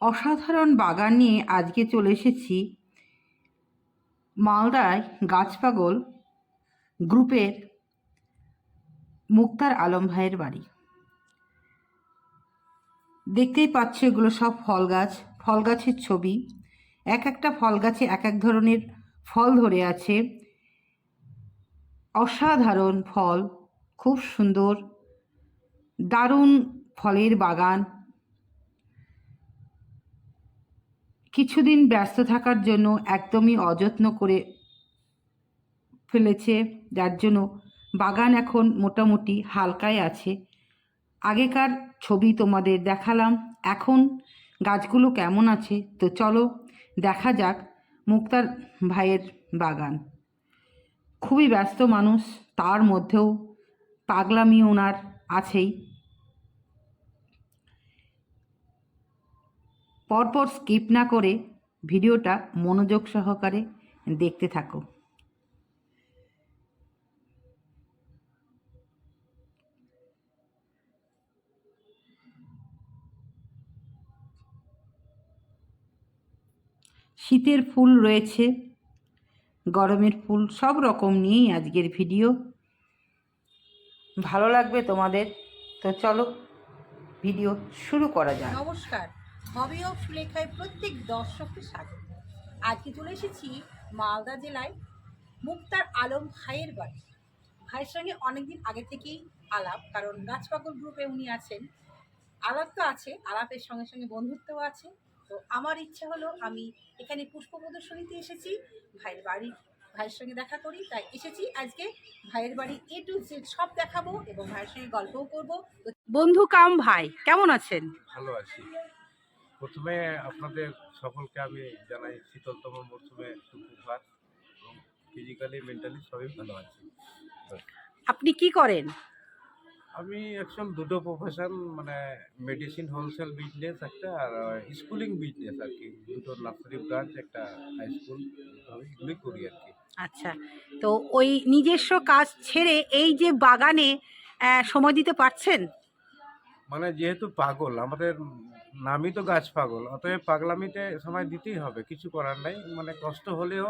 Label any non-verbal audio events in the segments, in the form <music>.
অসাধারণ বাগান নিয়ে আজকে চলে এসেছি মালদায় গাছপাগল গ্রুপের মুক্তার আলম ভাইয়ের বাড়ি। দেখতেই পাচ্ছ এগুলো সব ফল গাছ, ফল গাছের ছবি। এক একটা ফল গাছে এক এক ধরনের ফল ধরে আছে। অসাধারণ ফল, খুব সুন্দর, দারুণ ফলের বাগান। কিছুদিন ব্যস্ত থাকার জন্য একদমই অযত্ন করে ফেলেছে, যার জন্য বাগান এখন মোটামুটি হালকায় আছে। আগেকার ছবি তোমাদের দেখালাম, এখন গাছগুলো কেমন আছে? তো চলো দেখা যাক মুক্তার ভাইয়ের বাগান। খুবই ব্যস্ত মানুষ, তার মধ্যেও পাগলামি ওনার আছেই। পরপর স্কিপ না করে ভিডিওটা মনোযোগ সহকারে দেখতে থাকো। শীতের ফুল রয়েছে, গরমের ফুল, সব রকম নিয়েই আজকের ভিডিও। ভালো লাগবে তোমাদের? তো চলো, ভিডিও শুরু করা যাক। নমস্কার। হবি অফ সুলেখায় প্রত্যেক দর্শককে স্বাগত। আজকে চলে এসেছি মালদা জেলায় মুক্তার আলম ভাইয়ের বাড়ি। ভাইয়ের সঙ্গে অনেকদিন আগে থেকেই আলাপ কারণ গাছপাগল গ্রুপে উনি আছেন। আলাপ তো আছে আলাপের সঙ্গে সঙ্গে বন্ধুত্বও আছে। তো আমার ইচ্ছা হলো আমি এখানে পুষ্প প্রদর্শনীতে এসেছি ভাইয়ের বাড়ি ভাইয়ের সঙ্গে দেখা করি তাই এসেছি। আজকে ভাইয়ের বাড়ি এ টু জেড সব দেখাবো এবং ভাইয়ের সঙ্গে গল্পও করব। বন্ধু কাম ভাই কেমন আছেন? ভালো আছি। প্রথমে আপনাদের সকলকে আমি জানাই শীতলতম মরশুমে সুপ্রভাত এবং ফিজিক্যালি মেন্টালি সবই ভালো আছি। আপনি কি করেন? আমি একজন দুটো প্রফেশন মানে মেডিসিন হোলসেল বিজনেস একটা আর স্কুলিং বিজনেস আর কি। দুটো নার্সারি ব্রাঞ্চ একটা হাই স্কুল আমি এগুলোই করি আর কি। আচ্ছা তো ওই নিজস্ব কাজ ছেড়ে এই যে বাগানে সময় দিতে পারছেন? মানে যেহেতু পাগল আমাদের নামই তো গাছ পাগল অতএব পাগলামিতে সময় দিতেই হবে কিছু করার নাই। মানে কষ্ট হলেও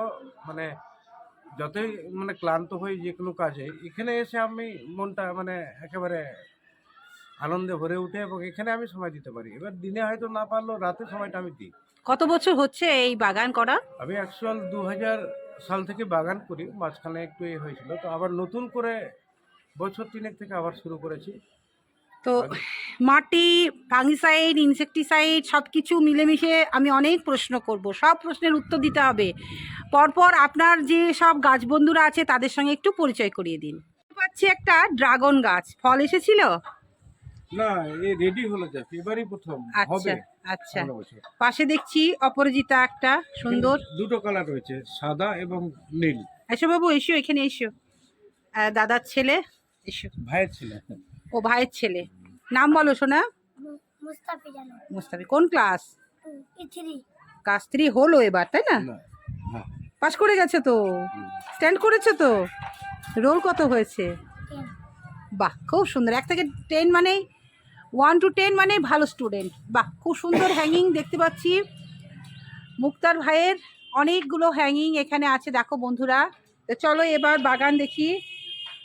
মানে যতই মানে ক্লান্ত হই যে কোনো কাজে এখানে এসে আমি মনটা মানে একেবারে আনন্দে ভরে উঠে এবং এখানে আমি সময় দিতে পারি। এবার দিনে হয়তো না পারলেও রাতে সময়টা আমি দিই। কত বছর হচ্ছে এই বাগান করা আমি অ্যাকচুয়াল দু হাজার সাল থেকে বাগান করি মাঝখানে একটু এ হয়েছিল। তো আবার নতুন করে বছর তিনেক থেকে আবার শুরু করেছি। তো মাটি ফাঙ্গিসাইড ইনসেকটিসাইড সব কিছু মিলেমিশে আমি অনেক প্রশ্ন করব। সব প্রশ্নের উত্তর দিতে হবে। পরপর আপনার যে সব গাছ বন্ধুরা আছে তাদের সঙ্গে একটু পরিচয় করিয়ে দিন। পাচ্ছি একটা ড্রাগন গাছ। ফল এসেছিল? না এ রেডি হলো যাক এবারই প্রথম আচ্ছা হবে। আচ্ছা। পাশে দেখছি অপরাজিতা একটা সুন্দর। দুটো কালার রয়েছে সাদা এবং নীল। এসো বাবু এসো এখানে এসো। দাদার ছেলে এসো। ভাইয়ের ছিল। ও ভাইয়ের ছেলে। নাম বলো শোনা মুস্তাফি কোন ক্লাস? ইথরি ক্লাস থ্রি হলো এবার তাই না? না হ্যাঁ। পাস করে গেছে তো? স্ট্যান্ড করেছে তো? রোল কত হয়েছে? বাহ খুব সুন্দর। এক থেকে টেন মানেই ওয়ান টু টেন মানে ভালো স্টুডেন্ট বাহ খুব সুন্দর হ্যাঙ্গিং দেখতে পাচ্ছি। মুক্তার ভাইয়ের অনেকগুলো হ্যাঙ্গিং এখানে আছে দেখো বন্ধুরা। তো চলো এবার বাগান দেখি।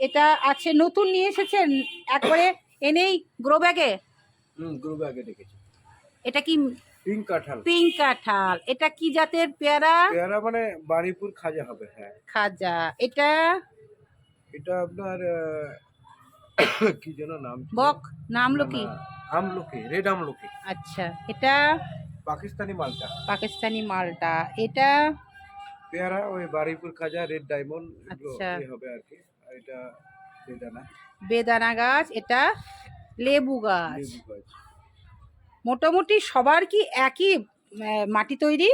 এটা আছে নতুন নিয়ে এসেছেন। একবারে এনেই গ্রো ব্যাগে হুম গ্রুপ আগে দেখেছি এটা কি? পিঙ্ক কাঁঠাল। পিঙ্ক কাঁঠাল। এটা কি জাতের পেয়ারা? পেয়ারা মানে বাড়িপুর খাজা হবে হ্যাঁ। খাজা। এটা? এটা আপনার <coughs> কি যেন নাম বক নামলো কি আমলকি রেড আমলকি। আচ্ছা এটা? পাকিস্তানি মালটা। পাকিস্তানি মালটা। এটা? পেয়ারা ওই বাড়িপুর খাজা রেড ডায়মন্ড আচ্ছা। হবে আর কি। এটা বেদানা বেদানা গাছ এটা লেবু গাছ। মোটামুটি সবার কি একই মাটি তৈরি?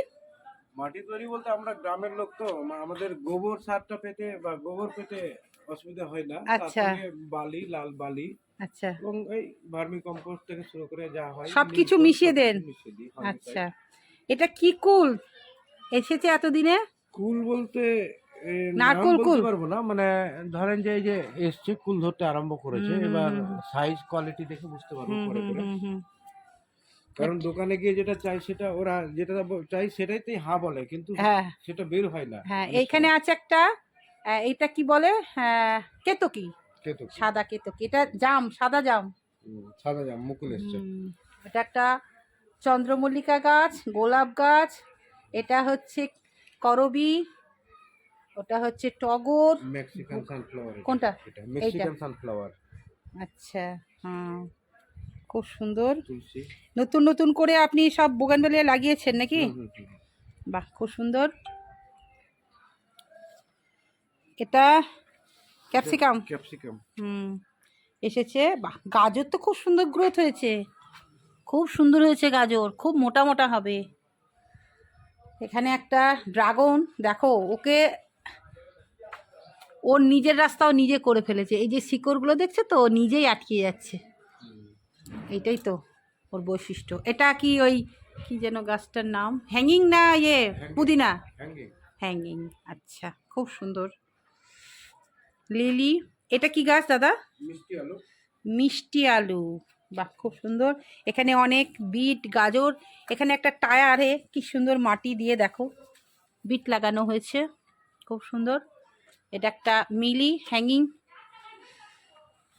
মাটি তৈরি বলতে আমরা গ্রামের লোক তো আমাদের গোবর সারটা পেতে বা গোবর পেতে অসুবিধা হয় না। আচ্ছা। বালি লাল বালি আচ্ছা। এবং এই ভার্মি কম্পোস্ট থেকে শুরু করে যা হয় সবকিছু মিশিয়ে দেন? আচ্ছা। এটা কি কুল? এসেছে এতদিনে? কুল বলতে এ, নাম কুল? পারব না মানে ধরেন যে এই যে এসছে কুল ধরতে আরম্ভ করেছে এবার। সাইজ কোয়ালিটি দেখে বুঝতে পারব পরে কারণ দোকানে গিয়ে যেটা চাই সেটা ওরা যেটা চাই সেটাইতেই হা বলে কিন্তু হ্যাঁ। সেটা বের হয় না। হ্যাঁ এইখানে আছে একটা এইটা কি বলে? হ্যাঁ, কেতকি। কেতো সাদা কেতকি। এটা জাম সাদা জাম। সাদা জাম মুকুল এসছে। এটা একটা চন্দ্রমল্লিকা গাছ গোলাপ গাছ। এটা হচ্ছে করবি। ওটা হচ্ছে টগর। মেক্সিকান সানফ্লাওয়ার কোনটা? এটা মেক্সিকান সানফ্লাওয়ার আচ্ছা হ্যাঁ খুব সুন্দর। নতুন নতুন করে আপনি সব বোগানবেলিয়া লাগিয়েছেন নাকি। বাহ খুব সুন্দর। এটা ক্যাপসিকাম। ক্যাপসিকাম। হুম এসেছে। বাহ গাজর তো খুব সুন্দর গ্রোথ হয়েছে। খুব সুন্দর হয়েছে গাজর খুব মোটা মোটা হবে। এখানে একটা ড্রাগন দেখো ওকে ওর নিজের রাস্তাও নিজে করে ফেলেছে। এই যে শিকড়গুলো দেখছে তো ও নিজেই আটকে যাচ্ছে। এইটাই তো ওর বৈশিষ্ট্য। এটা কি ওই কি যেন গাছটার নাম? হ্যাঙ্গিং না ইয়ে? পুদিনা? হ্যাঙ্গিং হ্যাঙ্গিং আচ্ছা খুব সুন্দর। লিলি এটা কি গাছ দাদা? মিষ্টি আলু। মিষ্টি আলু। বাহ খুব সুন্দর। এখানে অনেক বিট গাজর এখানে একটা টায়ারে কি সুন্দর মাটি দিয়ে দেখো। বিট লাগানো হয়েছে খুব সুন্দর। এটা একটা মিলি হ্যাঙ্গিং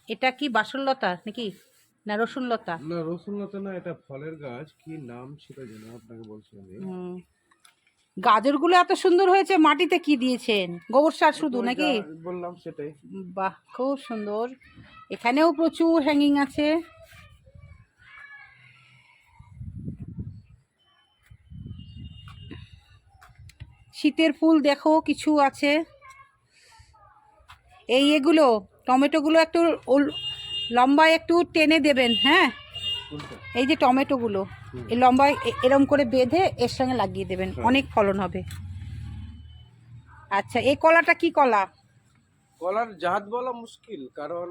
এটা কি বাসনলতা নাকি? না রসুনলতা না রসুন লতা না এটা ফলের গাছ। কি নাম সেটা যেন আপনাকে বলছি আমি। গাজরগুলো এত সুন্দর হয়েছে মাটিতে কি দিয়েছেন? গোবর সার শুধু নাকি? বললাম সেটাই। বাহ খুব সুন্দর। এখানেও প্রচুর হ্যাঙ্গিং আছে। শীতের ফুল দেখো কিছু আছে। এই এগুলো টমেটোগুলো একটু লম্বায় একটু টেনে দেবেন হ্যাঁ? এই যে টমেটোগুলো এই লম্বায় এরম করে বেঁধে এর সঙ্গে লাগিয়ে দেবেন হ্যাঁ। অনেক ফলন হবে। আচ্ছা এই কলাটা কি কলা? কলার জাত বলা মুশকিল কারণ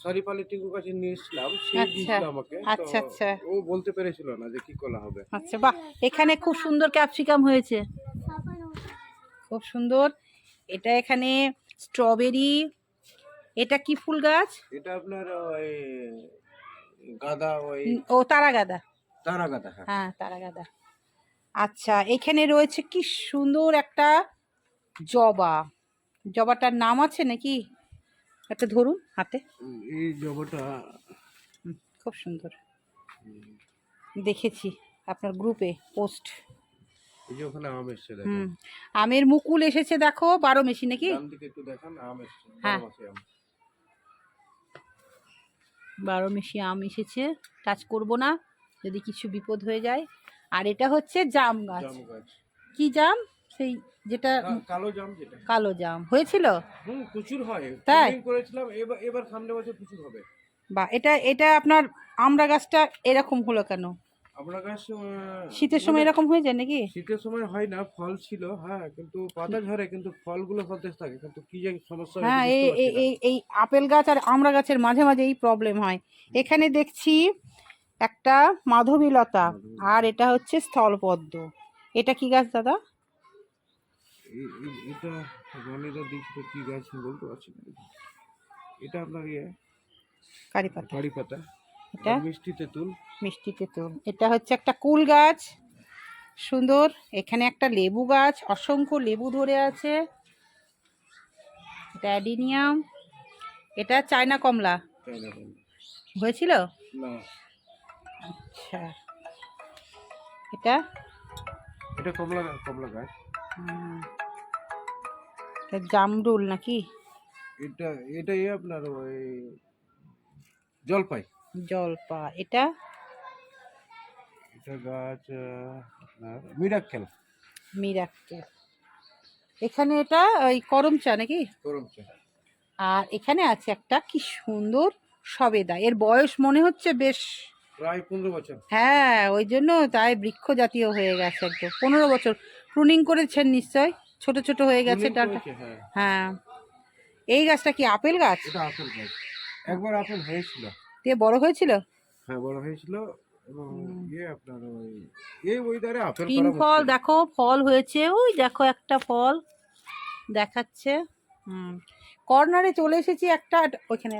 সারিপালি টিকুর কাছে নিয়ে এসলাম সে আচ্ছা, দিয়েছিল আমাকে আচ্ছা, আচ্ছা। ও বলতে পেরেছিল না যে কি কলা হবে। আচ্ছা বাহ এখানে খুব সুন্দর ক্যাপসিকাম হয়েছে। খুব সুন্দর এটা এখানে স্ট্রবেরি এটা কি ফুল গাছ? এটা আপনার ওই গাদা ওই ও তারা গাদা তারা গাদা হ্যাঁ। হ্যাঁ তারা গাদা আচ্ছা এখানে রয়েছে কি সুন্দর একটা জবা। জবাটার নাম আছে নাকি? একটা ধরুন হাতে। এই জবাটা খুব সুন্দর। দেখেছি আপনার গ্রুপে পোস্ট। এই যে ওখানে আম এসছে দেখেন হুম আমের মুকুল এসেছে দেখো বারো মেশি নাকি? ডান দিকে একটু দেখান আম এসছে হ্যাঁ। বারো মাসে আম। বারো মেশি আম এসেছে টাচ করব না যদি কিছু বিপদ হয়ে যায়। আর এটা হচ্ছে জাম গাছ। জাম গাছ। কি জাম? সেই যেটা কা- কালো জাম যেটা। কালো জাম। হয়েছিল? হুম প্রচুর হয়। তাই? Pruning করেছিলাম এবার এবার সামনে বছর প্রচুর হবে। বা এটা এটা আপনার আমড়া গাছটা এরকম হলো কেন? গাছ শীতের সময় এরকম হয়ে যায় নাকি? শীতের সময় হয় না ফল ছিল হ্যাঁ কিন্তু পাতা ঝরে কিন্তু ফলগুলো সতেজ থাকে কিন্তু কি যে সমস্যা হ্যাঁ এই এই- এই আপেল গাছ আর আমড়া গাছের মাঝে মাঝে এই প্রবলেম হয়। এখানে দেখছি একটা মাধবীলতা আর এটা হচ্ছে স্থলপদ্ম। এটা কি গাছ দাদা? এটা রনিদা দিচ্ছে কি গাছ বলতে পারছি এটা আপনার ইয়ে? কারি পাতা কারি পাতা এটা? মিষ্টি তেঁতুল। মিষ্টি তেঁতুল। এটা হচ্ছে একটা কুল গাছ। সুন্দর। এখানে একটা লেবু গাছ। অসংখ্য লেবু ধরে আছে। এটা অ্যাডিনিয়াম। এটা চায়না কমলা। হয়েছিল? আচ্ছা। এটা? এটা কমলা কমলা গাছ। এটা জামরুল নাকি? এটা এটাই আপনার ওই জলপাই। জলপা এটা? এটা গাছ মিরাক্কেল। মিরাক্কেল। এখানে এটা ওই করমচা নাকি? গরম চা আর এখানে আছে একটা কি সুন্দর সবেদা। এর বয়স মনে হচ্ছে বেশ প্রায় পনেরো বছর। হ্যাঁ ওই জন্য তাই বৃক্ষ জাতীয় হয়ে গেছে একদম। পনেরো বছর। প্রুনিং করেছেন নিশ্চয়? ছোট ছোট হয়ে গেছে ডাটা হ্যাঁ। হ্যাঁ। এই গাছটা কি আপেল গাছ? এটা আপেল গাছ। একবার আপেল হয়েছিল। দিয়ে বড় হয়েছিল? হ্যাঁ বড় হয়েছিল এবং ইয়ে আপনার ওই এই ওয়েদারে আপেল তিন ফল দেখো ফল হয়েছে ওই দেখো একটা ফল দেখাচ্ছে। হুম কর্নারে চলে এসেছি একটা ওইখানে।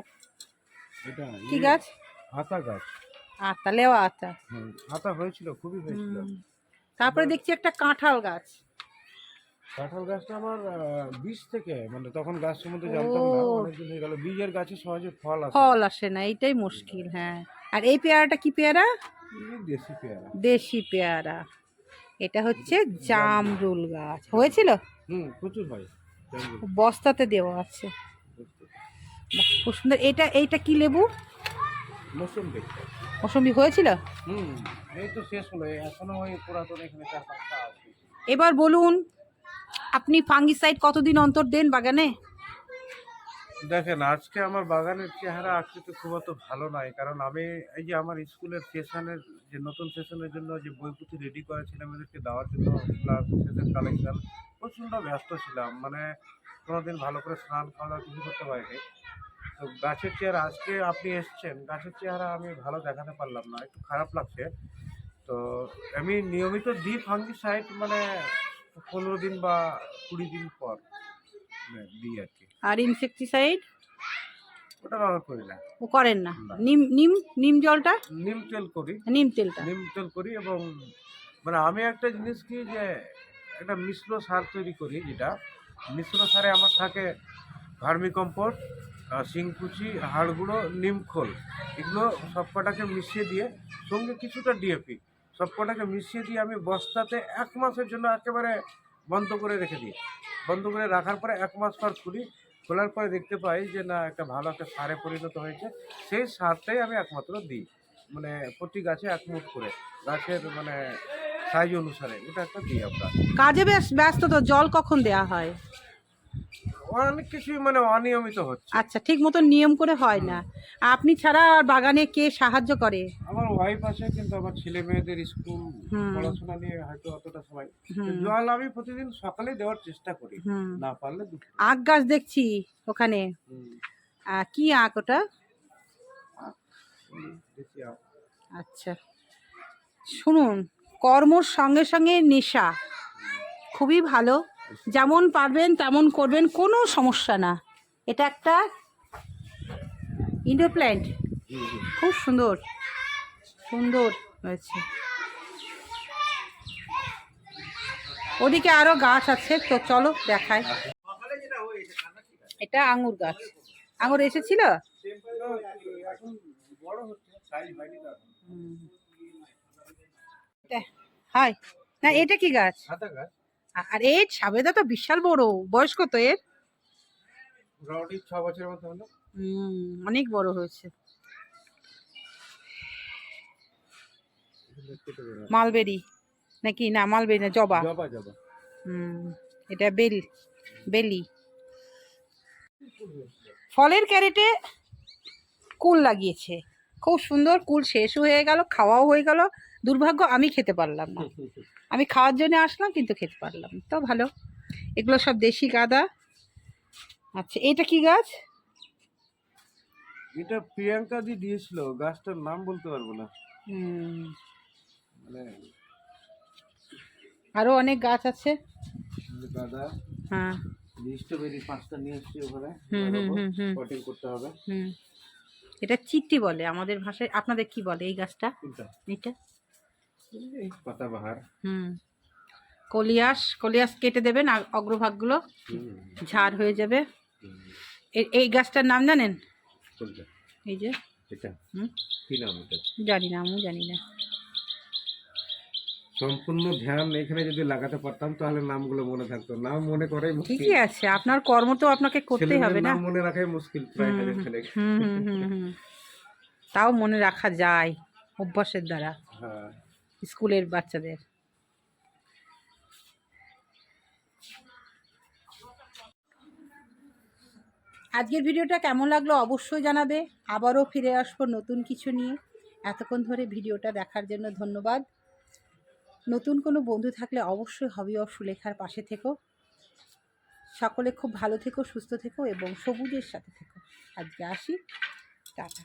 এটা কি ইয়ে, গাছ? আতা গাছ। আতা লেওয়া আতা। আতা হয়েছিল খুবই হয়েছিল। তারপরে দেখছি একটা কাঁঠাল গাছ। কাঁঠাল গাছটা আমার বীজ থেকে মানে তখন গাছ সম্বন্ধে জানতাম না অনেকদিন হয়ে গেল। বীজের গাছে সহজে ফল আসে ফল আসে না এইটাই মুশকিল হ্যাঁ। আর এই পেয়ারাটা কি পেয়ারা? দেশি পেয়ারা। দেশি পেয়ারা। এটা হচ্ছে জামরুল গাছ। হয়েছিল? হুম প্রচুর হয়। বস্তাতে দেওয়া আছে। খুব সুন্দর। এটা এইটা কি লেবু? মৌসুম্বি মৌসুম্বি হয়েছিল? হুম এই তো শেষ হলো। এখনও ওই পুরাতন এখানে চার পাঁচটা আছে। এবার বলুন আপনি ফাঙ্গিসাইড কতদিন অন্তর দেন বাগানে? দেখেন, আজকে আমার বাগানের চেহারা আকৃতি খুব অত ভালো নয় কারণ আমি এই যে আমার স্কুলের সেশনের যে নতুন সেশনের জন্য যে বই বইপুথি রেডি করেছিলাম এদেরকে দেওয়ার জন্য প্লাস সেশন কালেকশন প্রচণ্ড ব্যস্ত ছিলাম মানে কোনোদিন ভালো করে স্নান খাওয়া কিছু করতে পারিনি। তো গাছের চেহারা, আজকে আপনি এসছেন, গাছের চেহারা আমি ভালো দেখাতে পারলাম না, একটু খারাপ লাগছে। তো আমি নিয়মিত দিই ফাঙ্গিসাইড মানে পনেরো দিন বা কুড়ি দিন পর মানে দিই আর কি। আর ইনসেকটিসাইড ওটা ব্যবহার করি না। ও করেন না? না। নিম নিম নিম জলটা? নিম তেল করি। নিম তেলটা? নিম তেল করি এবং মানে আমি একটা জিনিস কি যে একটা মিশ্র সার তৈরি করি যেটা মিশ্র সারে আমার থাকে ভার্মি কম্পোস্ট শিংকুচি হাড়গুঁড়ো নিমখোল এগুলো সব কটাকে মিশিয়ে দিয়ে সঙ্গে কিছুটা ডিএপি সব কটাকে মিশিয়ে দিয়ে আমি বস্তাতে এক মাসের জন্য একেবারে বন্ধ করে রেখে দিই। বন্ধ করে রাখার পরে এক মাস পর খুলি। খোলার পরে দেখতে পাই যে, না, একটা ভালো একটা সারে পরিণত হয়েছে। সেই সারটাই আমি একমাত্র দিই। মানে প্রতি গাছে এক মুঠ করে। গাছের মানে সাইজ অনুসারে। ওটা একটা দিই আমরা। কাজে বেশ ব্যস্ত তো, জল কখন দেয়া হয়? অনেক কিছুই মানে অনিয়মিত হচ্ছে। আচ্ছা ঠিক মতো নিয়ম করে হয় না। আপনি ছাড়া আর বাগানে কে সাহায্য করে? আমার ওয়াইফ আছে কিন্তু আমার ছেলে মেয়েদের স্কুল। পড়াশোনা নিয়ে হয়তো অতটা সময়। জল আমি প্রতিদিন সকালে দেওয়ার চেষ্টা করি না পারলে। আখ গাছ দেখছি ওখানে। কি আখ ওটা? আচ্ছা। শুনুন কর্মর সঙ্গে সঙ্গে নেশা। খুবই ভালো। যেমন পারবেন, তেমন করবেন, কোনো সমস্যা না। এটা একটা ইনডোর প্ল্যান্ট। খুব সুন্দর। সুন্দর হয়েছে। ওদিকে আরও গাছ আছে, তো চলো দেখায় এটা আঙুর গাছ। আঙুর এসেছিল? হাই। না, এটা কি গাছ। আর এই সাবেদা তো বিশাল বড়। বয়স কত এর? মোটামুটি ছ বছরের মতো হলো। হুম অনেক বড় হয়েছে। মালবেরি। নাকি? না মালবেরি না জবা। জবা জবা। হুম এটা বেল বেলি। ফলের ক্যারেটে কুল লাগিয়েছে। খুব সুন্দর কুল শেষ হয়ে গেল খাওয়াও হয়ে গেল। দুর্ভাগ্য আমি খেতে পারলাম না। <laughs> আমি খাওয়ার জন্য আসলাম কিন্তু খেতে পারলাম তো ভালো। এগুলো সব দেশি গাঁদা। আচ্ছা এটা কি গাছ? এটা প্রিয়াঙ্কা দি দিয়েছিল গাছটার নাম বলতে পারব না। মানে অনেক গাছ আছে। হ্যাঁ। স্ট্রবেরি পাঁচটা নিয়ে এসছি ওখানে। পটিং করতে হবে। এটা চিত্তি বলে আমাদের ভাষায় আপনাদের কি বলে এই গাছটা? এটা পাতাবাহার। হুম। কলিয়াস কলিয়াস কেটে দেবেন অগ্রভাগগুলো। ঝাড় হয়ে যাবে। এই গাছটার নাম জানেন? এই যে। এটা? হুম। কি নাম এটা? জানি না আমিও জানি না। সম্পূর্ণ ধ্যান এখানে যদি লাগাতে পারতাম তাহলে নামগুলো মনে থাকতো। নাম মনে মুশকিল। ঠিকই আছে আপনার কর্ম তো আপনাকে করতেই হবে না। মনে রাখাই মুশকিল তাও মনে রাখা যায় অভ্যাসের দ্বারা। হ্যাঁ। স্কুলের বাচ্চাদের। আজকের ভিডিওটা কেমন লাগল অবশ্যই জানাবে। আবারও ফিরে আসব নতুন কিছু নিয়ে। এতক্ষণ ধরে ভিডিওটা দেখার জন্য ধন্যবাদ। নতুন কোনো বন্ধু থাকলে অবশ্যই হবি অফ সুলেখার পাশে থেকো। সকলে খুব ভালো থেকো, সুস্থ থেকো এবং সবুজের সাথে থেকো। আজকে আসি। টাটা।